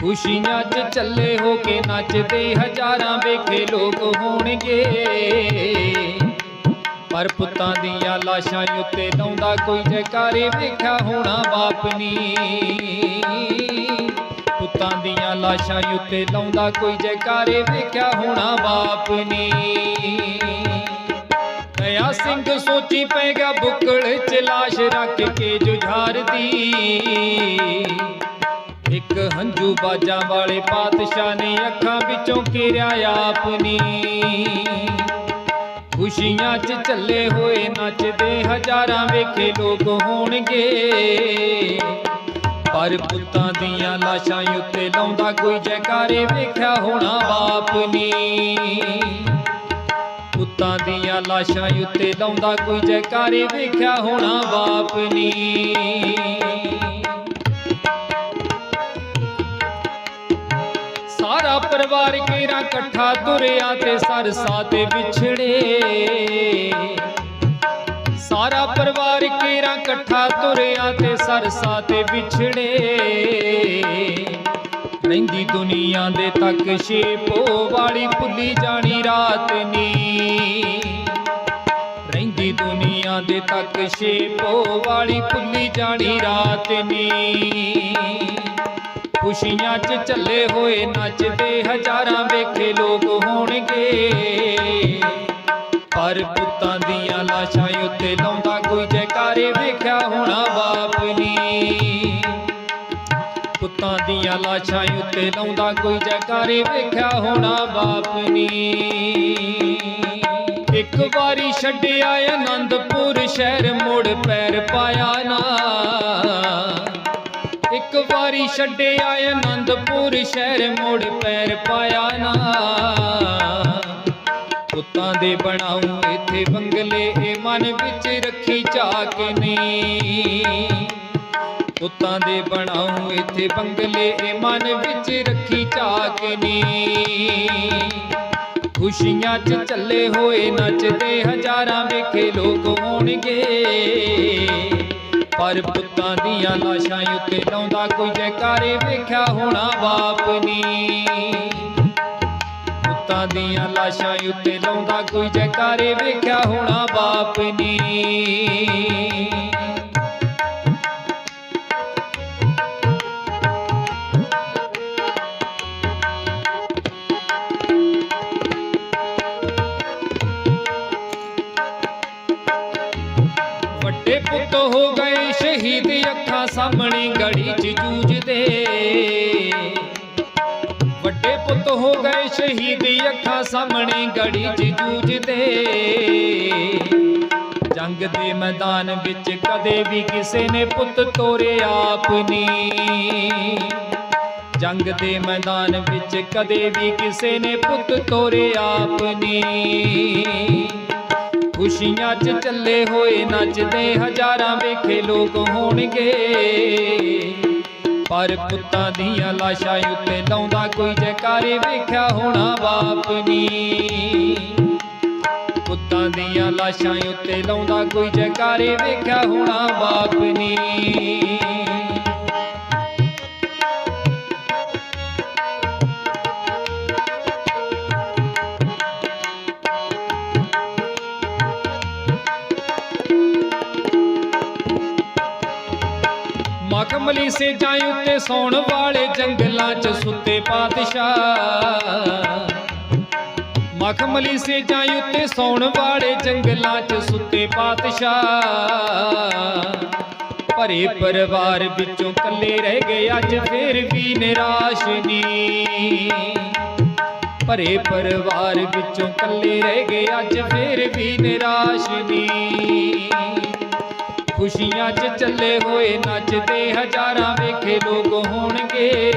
ਖੁਸ਼ੀਆਂ 'ਚ ਚੱਲੇ ਹੋ ਕੇ ਨੱਚਦੇ ਹਜ਼ਾਰਾਂ ਵੇਖੇ ਲੋਕ ਹੋਣਗੇ। ਪਰ ਪੁੱਤਾਂ ਦੀਆਂ ਲਾਸ਼ਾਂ ਉੱਤੇ ਲਾਉਂਦਾ ਕੋਈ ਜੈਕਾਰੇ ਵੇਖਿਆ ਹੋਣਾ ਬਾਪ ਨੀ। ਪੁੱਤਾਂ ਦੀਆਂ ਲਾਸ਼ਾਂ ਉੱਤੇ ਲਾਉਂਦਾ ਕੋਈ ਜੈਕਾਰੇ ਵੇਖਿਆ ਹੋਣਾ ਬਾਪ ਨੀ। ਦਇਆ ਸਿੰਘ ਸੋਚੀ ਪੈ ਗਿਆ ਬੁੱਕਲ ਚ ਲਾਸ਼ ਰੱਖ ਕੇ ਜੁਝਾਰਦੀ। ਇੱਕ ਹੰਝੂ ਬਾਜਾਂ ਵਾਲੇ ਪਾਤਸ਼ਾਹ ਨੇ ਅੱਖਾਂ ਵਿੱਚੋਂ ਘੇਰਿਆ ਆਪਨੀ ਖੁਸ਼ੀਆਂ 'ਚ ਚੱਲੇ ਹੋਏ ਨੱਚਦੇ ਹਜ਼ਾਰਾਂ ਵੇਖੇ ਲੋਕ ਹੋਣਗੇ। ਪਰ ਪੁੱਤਾਂ ਦੀਆਂ ਲਾਸ਼ਾਂ ਉੱਤੇ ਲਾਉਂਦਾ ਕੋਈ ਜੈਕਾਰੇ ਵੇਖਿਆ ਹੋਣਾ ਬਾਪ ਨੀ ਪੁੱਤਾਂ ਦੀਆਂ ਲਾਸ਼ਾਂ ਉੱਤੇ ਲਾਉਂਦਾ ਕੋਈ ਜੈਕਾਰੇ ਵੇਖਿਆ ਹੋਣਾ ਬਾਪ ਨੀ ਪਰਿਵਾਰ ਕੇਰਾ ਇਕੱਠਾ ਤੁਰਿਆ ਤੇ ਸਰਸਾ ਤੇ ਵਿਛੜੇ। ਸਾਰਾ ਪਰਿਵਾਰ ਕੇਰਾ ਇਕੱਠਾ ਤੁਰਿਆ ਤੇ ਸਰਸਾ ਤੇ ਵਿਛੜੇ। ਰਹਿੰਦੀ ਦੁਨੀਆ ਦੇ ਤੱਕ ਸ਼ੇਪੋ ਵਾਲੀ ਭੁੱਲੀ ਜਾਣੀ ਰਾਤ ਨੀ। ਰਹਿੰਦੀ ਦੁਨੀਆ ਦੇ ਤੱਕ ਸ਼ੇਪੋ ਵਾਲੀ ਭੁੱਲੀ ਜਾਣੀ ਰਾਤ ਨੀ। ਖੁਸ਼ੀਆਂ 'ਚ ਚੱਲੇ ਹੋਏ ਨੱਚਦੇ ਹਜ਼ਾਰਾਂ ਵੇਖੇ ਲੋਕ ਹੋਣਗੇ। ਪਰ ਪੁੱਤਾਂ ਦੀਆਂ ਲਾਸ਼ਾਂ ਉੱਤੇ ਲਾਉਂਦਾ ਕੋਈ ਜੈਕਾਰੇ ਵੇਖਿਆ ਹੋਣਾ ਬਾਪ ਨੀ। ਪੁੱਤਾਂ ਦੀਆਂ ਲਾਸ਼ਾਂ ਉੱਤੇ ਲਾਉਂਦਾ ਕੋਈ ਜੈਕਾਰੇ ਵੇਖਿਆ ਹੋਣਾ ਬਾਪ ਨੇ। ਇੱਕ ਵਾਰੀ ਛੱਡਿਆ ਆਨੰਦਪੁਰ ਸ਼ਹਿਰ ਮੁੜ ਪੈਰ ਪਾਇਆ ਨਾ। ਇੱਕ ਵਾਰੀ ਛੱਡਿਆ ਆਨੰਦਪੁਰ ਸ਼ਹਿਰ ਮੁੜ ਪੈਰ ਪਾਇਆ ਨਾ। ਪੁੱਤਾਂ ਦੇ ਬਣਾਉ ਇੱਥੇ ਬੰਗਲੇ, ਇਹ ਮਨ ਵਿੱਚ ਰੱਖੀ ਝਾਕ ਨੀ ਪੁੱਤਾਂ ਦੇ ਬਣਾਉ ਇੱਥੇ ਬੰਗਲੇ, ਇਹ ਮਨ ਵਿੱਚ ਰੱਖੀ ਝਾਕ ਨੀ ਖੁਸ਼ੀਆਂ 'ਚ ਚੱਲੇ ਹੋਏ ਨੱਚਦੇ ਹਜ਼ਾਰਾਂ ਵੇਖੇ ਲੋਕ ਹੋਣਗੇ। ਪਰ ਪੁੱਤਾਂ ਦੀਆਂ ਲਾਸ਼ਾਂ ਉੱਤੇ ਲਾਉਂਦਾ ਕੋਈ ਜੈਕਾਰੇ ਵੇਖਿਆ ਹੋਣਾ ਬਾਪ ਨੀ। ਪੁੱਤਾਂ ਦੀਆਂ ਲਾਸ਼ਾਂ ਉੱਤੇ ਲਾਉਂਦਾ ਕੋਈ ਜੈਕਾਰੇ ਵੇਖਿਆ ਹੋਣਾ ਬਾਪ ਨੇ। ਹੋ ਗਏ ਸ਼ਹੀਦ ਅੱਖਾਂ ਸਾਹਮਣੇ ਗੜੀ 'ਚ ਜੂਝਦੇ। ਜੰਗ ਦੇ ਮੈਦਾਨ ਵਿੱਚ ਕਦੇ ਵੀ ਕਿਸੇ ਨੇ ਪੁੱਤ ਤੋਰੇ ਆਪ ਨੀ ਜੰਗ ਦੇ ਮੈਦਾਨ ਵਿੱਚ ਕਦੇ ਵੀ ਕਿਸੇ ਨੇ ਪੁੱਤ ਤੋਰੇ ਆਪ ਨੀ ਖੁਸ਼ੀਆਂ 'ਚ ਚੱਲੇ ਹੋਏ ਨੱਚਦੇ ਹਜ਼ਾਰਾਂ ਵੇਖੇ ਲੋਕ ਹੋਣਗੇ। ਪਰ ਪੁੱਤਾਂ ਦੀਆਂ ਲਾਸ਼ਾਂ ਉੱਤੇ ਲਾਉਂਦਾ ਕੋਈ ਜੈਕਾਰੇ, ਵੇਖਿਆ ਹੋਣਾ ਬਾਪ ਨੀ। ਪੁੱਤਾਂ ਦੀਆਂ ਲਾਸ਼ਾਂ ਉੱਤੇ ਲਾਉਂਦਾ ਕੋਈ ਜੈਕਾਰੇ, ਵੇਖਿਆ ਹੋਣਾ ਬਾਪ ਨੀ। ਮਖਮਲੀ ਸੇ ਜਾਂ ਉੱਤੇ ਸੌਣ ਵਾਲੇ ਜੰਗਲਾਂ 'ਚ ਸੁੱਤੇ ਪਾਤਸ਼ਾਹ। ਮਖਮਲੀ ਸੇ ਜਾਂ ਉੱਤੇ ਸੌਣ ਵਾਲੇ ਜੰਗਲਾਂ 'ਚ ਸੁੱਤੇ ਪਾਤਸ਼ਾਹ। ਭਰੇ ਪਰਿਵਾਰ ਵਿੱਚੋਂ ਕੱਲੇ ਰਹਿ ਗਏ ਅੱਜ ਫੇਰ ਵੀ ਨਿਰਾਸ਼ ਨੀ। ਭਰੇ ਪਰਿਵਾਰ ਵਿੱਚੋਂ ਕੱਲੇ ਰਹਿ ਗਏ ਅੱਜ ਫੇਰ ਵੀ ਨਿਰਾਸ਼ ਨੀ। ਖੁਸ਼ੀਆਂ 'ਚ ਚੱਲੇ ਹੋਏ ਨੱਚਦੇ ਹਜ਼ਾਰਾਂ ਵੇਖੇ ਲੋਕ ਹੋਣਗੇ।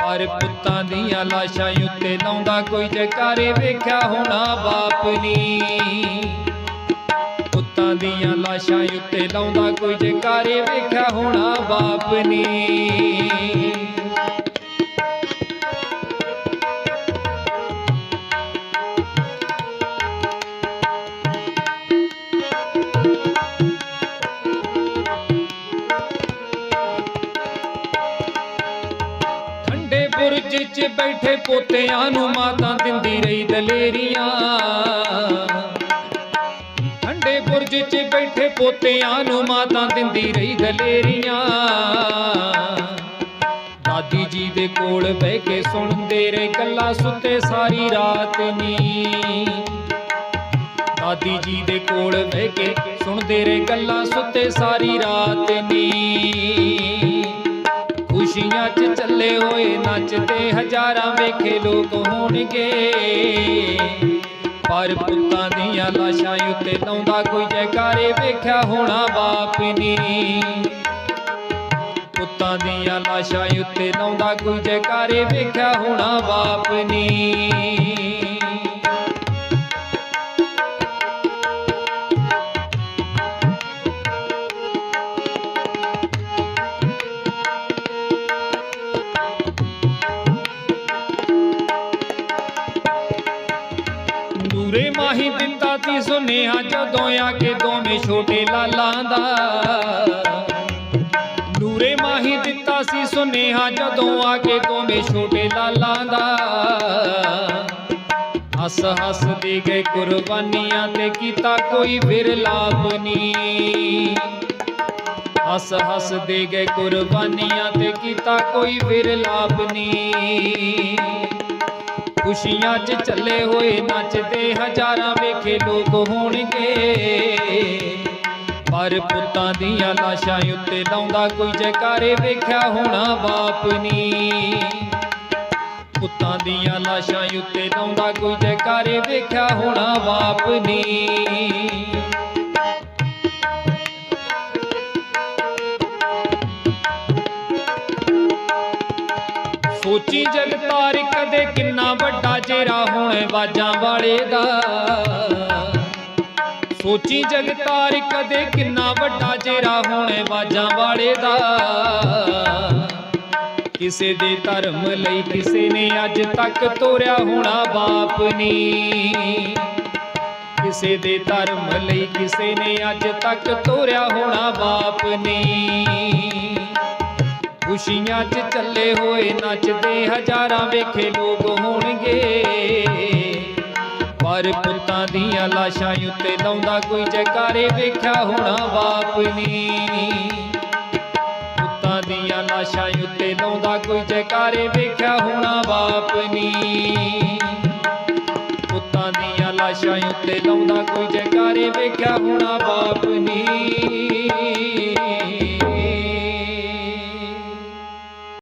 ਪਰ ਪੁੱਤਾਂ ਦੀਆਂ ਲਾਸ਼ਾਂ ਉੱਤੇ ਲਾਉਂਦਾ ਕੋਈ ਜਕਾਰੇ ਵੇਖਿਆ ਹੋਣਾ ਬਾਪ ਨੀ। ਪੁੱਤਾਂ ਦੀਆਂ ਲਾਸ਼ਾਂ ਉੱਤੇ ਲਾਉਂਦਾ ਕੋਈ ਜਕਾਰੇ ਵੇਖਿਆ ਹੋਣਾ ਬਾਪ ਨੀ। ਬੁਰਜ 'ਚ ਬੈਠੇ ਪੋਤਿਆਂ ਨੂੰ ਮਾਤਾ ਦਿੰਦੀ ਰਹੀ ਦਲੇਰੀਆਂ। ਠੰਡੇ ਬੁਰਜ 'ਚ ਬੈਠੇ ਪੋਤਿਆਂ ਨੂੰ ਮਾਤਾ ਦਿੰਦੀ ਰਹੀ ਦਲੇਰੀਆਂ। ਦਾਦੀ ਜੀ ਦੇ ਕੋਲ ਬਹਿ ਕੇ ਸੁਣਦੇ ਰਹੇ ਗੱਲਾਂ ਸੁੱਤੇ ਸਾਰੀ ਰਾਤ ਨੀ। ਦਾਦੀ ਜੀ ਦੇ ਕੋਲ ਬਹਿ ਕੇ ਸੁਣਦੇ ਰਹੇ ਗੱਲਾਂ ਸੁੱਤੇ ਸਾਰੀ ਰਾਤ ਨੀ। ਖੁਸ਼ੀਆਂ 'ਚ ਚੱਲੇ ਹੋਏ ਨੱਚਦੇ ਹਜ਼ਾਰਾਂ ਵੇਖੇ ਲੋਕ ਹੋਣਗੇ। ਪਰ ਪੁੱਤਾਂ ਦੀਆਂ ਲਾਸ਼ਾਂ ਉੱਤੇ ਲਾਉਂਦਾ ਕੋਈ ਜੈਕਾਰੇ ਵੇਖਿਆ ਹੋਣਾ ਬਾਪ ਨੀ। ਪੁੱਤਾਂ ਦੀਆਂ ਲਾਸ਼ਾਂ ਉੱਤੇ ਲਾਉਂਦਾ ਕੋਈ ਜੈਕਾਰੇ ਵੇਖਿਆ ਹੋਣਾ ਬਾਪ ਨੀ। ਨੂਰੇ ਦਿੱਤਾ ਤੀ, ਸੁਨੇਹਾ ਜਦੋਂ ਆ ਕੇ ਦੋਵੇਂ ਛੋਟੇ ਲਾਲਾਂ ਦਾ। ਨੂਰੇ ਮਾਹੀ ਦਿੱਤਾ ਸੀ ਸੁਨੇਹਾ ਜਦੋਂ ਆ ਕੇ ਦੋਵੇਂ ਛੋਟੇ ਲਾਲਾਂ ਦਾ। ਹੱਸ ਹੱਸ ਦੇ ਗਏ ਕੁਰਬਾਨੀਆਂ ਤੇ ਕੀਤਾ ਕੋਈ ਵਿਰਲਾਪ ਨਹੀਂ। ਹੱਸ ਹੱਸ ਦੇ ਗਏ ਕੁਰਬਾਨੀਆਂ ਤੇ ਕੀਤਾ ਕੋਈ ਵਿਰਲਾਪ ਨਹੀਂ। ਖੁਸ਼ੀਆਂ 'ਚ ਚੱਲੇ ਹੋਏ ਨੱਚਦੇ ਹਜ਼ਾਰਾਂ ਵੇਖੇ ਲੋਕ ਹੋਣਗੇ। ਪਰ ਪੁੱਤਾਂ ਦੀਆਂ ਲਾਸ਼ਾਂ ਉੱਤੇ ਲਾਉਂਦਾ ਕੋਈ ਜੈਕਾਰੇ ਵੇਖਿਆ ਹੋਣਾ ਬਾਪ ਨੀ। ਪੁੱਤਾਂ ਦੀਆਂ ਲਾਸ਼ਾਂ ਉੱਤੇ ਲਾਉਂਦਾ ਕੋਈ ਜੈਕਾਰੇ ਵੇਖਿਆ ਹੋਣਾ ਬਾਪ ਨੀ। ਸੋਚੀ ਜਗਤਾਰ ਕਦੇ ਕਿੰਨਾ ਵੱਡਾ ਚਿਹਰਾ ਹੋਣਾ ਬਾਜਾਂ ਵਾਲੇ ਦਾ। ਸੋਚੀ ਜਗਤਾਰ ਕਦੇ ਕਿੰਨਾ ਵੱਡਾ ਚਿਹਰਾ ਹੋਣਾ ਬਾਜਾਂ ਵਾਲੇ ਦਾ। ਕਿਸੇ ਦੇ ਧਰਮ ਲਈ ਕਿਸੇ ਨੇ ਅੱਜ ਤੱਕ ਤੋਰਿਆ ਹੋਣਾ ਬਾਪ ਨੀ। ਕਿਸੇ ਦੇ ਧਰਮ ਲਈ ਕਿਸੇ ਨੇ ਅੱਜ ਤੱਕ ਤੋਰਿਆ ਹੋਣਾ ਬਾਪ ਨੀ। ਖੁਸ਼ੀਆਂ 'ਚ ਚੱਲੇ ਹੋਏ ਨੱਚਦੇ ਹਜ਼ਾਰਾਂ ਵੇਖੇ ਲੋਕ ਹੋਣਗੇ। ਪਰ ਪੁੱਤਾਂ ਦੀਆਂ ਲਾਸ਼ਾਂ ਉੱਤੇ ਲਾਉਂਦਾ ਕੋਈ ਜੈਕਾਰੇ ਵੇਖਿਆ ਹੋਣਾ ਬਾਪ ਨੀ। ਪੁੱਤਾਂ ਦੀਆਂ ਲਾਸ਼ਾਂ ਉੱਤੇ ਲਾਉਂਦਾ ਕੋਈ ਜੈਕਾਰੇ ਵੇਖਿਆ ਹੋਣਾ ਬਾਪ ਨੀ। ਪੁੱਤਾਂ ਦੀਆਂ ਲਾਸ਼ਾਂ ਉੱਤੇ ਲਾਉਂਦਾ ਕੋਈ ਜੈਕਾਰੇ ਵੇਖਿਆ ਹੋਣਾ ਬਾਪ ਨੀ।